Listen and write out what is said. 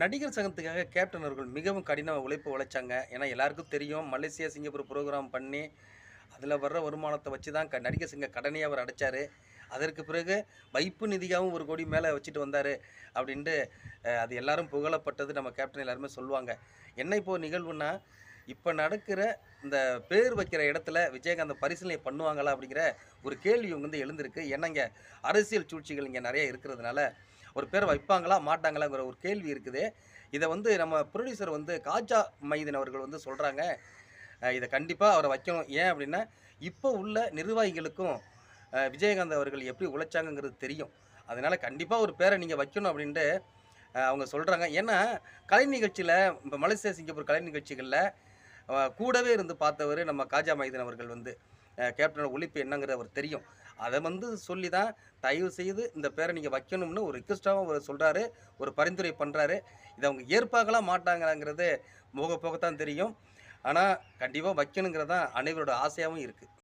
நடிகர் சங்கத்துக்காக கேப்டன் அவர்கள் மிகவும் கடின உழைப்பு உழைச்சாங்க. ஏன்னா எல்லாருக்கும் தெரியும் மலேசியா சிங்கப்பூர் ப்ரோக்ராம் பண்ணி அதில் வர்ற வருமானத்தை வச்சு தான் க நடிகர் சங்க கடனையை அவர் அடைச்சார். அதற்கு பிறகு வைப்பு நிதியாகவும் ஒரு கோடி மேலே வச்சுட்டு வந்தார் அப்படின்ட்டு அது எல்லாரும் புகழப்பட்டது நம்ம கேப்டன் எல்லாருமே சொல்லுவாங்க. என்ன இப்போ நிகழ்வுன்னா இப்போ நடக்கிற இந்த பேர் வைக்கிற இடத்துல விஜயகாந்த் பரிசீலனை பண்ணுவாங்களா அப்படிங்கிற ஒரு கேள்வி இவங்க வந்து எழுந்திருக்கு. ஏன்னா இங்கே அரசியல் சூழ்ச்சிகள் இங்கே நிறைய இருக்கிறதுனால ஒரு பேர் வைப்பாங்களா மாட்டாங்களாங்கிற ஒரு கேள்வி இருக்குது. இதை வந்து நம்ம ப்ரொடியூசர் வந்து காஜா மைதீன் அவர்கள் வந்து சொல்கிறாங்க இதை கண்டிப்பாக அவரை வைக்கணும். ஏன் அப்படின்னா இப்போ உள்ள நிர்வாகிகளுக்கும் விஜயகாந்த் அவர்கள் எப்படி உழைச்சாங்கங்கிறது தெரியும். அதனால் கண்டிப்பாக ஒரு பேரை நீங்கள் வைக்கணும் அப்படின்ட்டு அவங்க சொல்கிறாங்க ஏன்னா கலை நிகழ்ச்சியில் இப்போ மலேசியா சிங்கப்பூர் கலை நிகழ்ச்சிகளில் கூடவே இருந்து பார்த்தவர் நம்ம காஜா மைதீன் அவர்கள் வந்து கேப்டனோட ஒழிப்பு என்னங்கிறது அவர் தெரியும். அதை வந்து சொல்லி தான் தயவு செய்து இந்த பேரை நீங்கள் வைக்கணும்னு ஒரு ரிக்வஸ்ட்டாகவும் அவர் சொல்கிறாரு ஒரு பரிந்துரை பண்ணுறாரு இதை அவங்க ஏற்பாகலாம் மாட்டாங்களாங்கிறது போக போகத்தான் தெரியும். ஆனால் கண்டிப்பாக வைக்கணுங்கிறது தான் அனைவரோட ஆசையாகவும் இருக்குது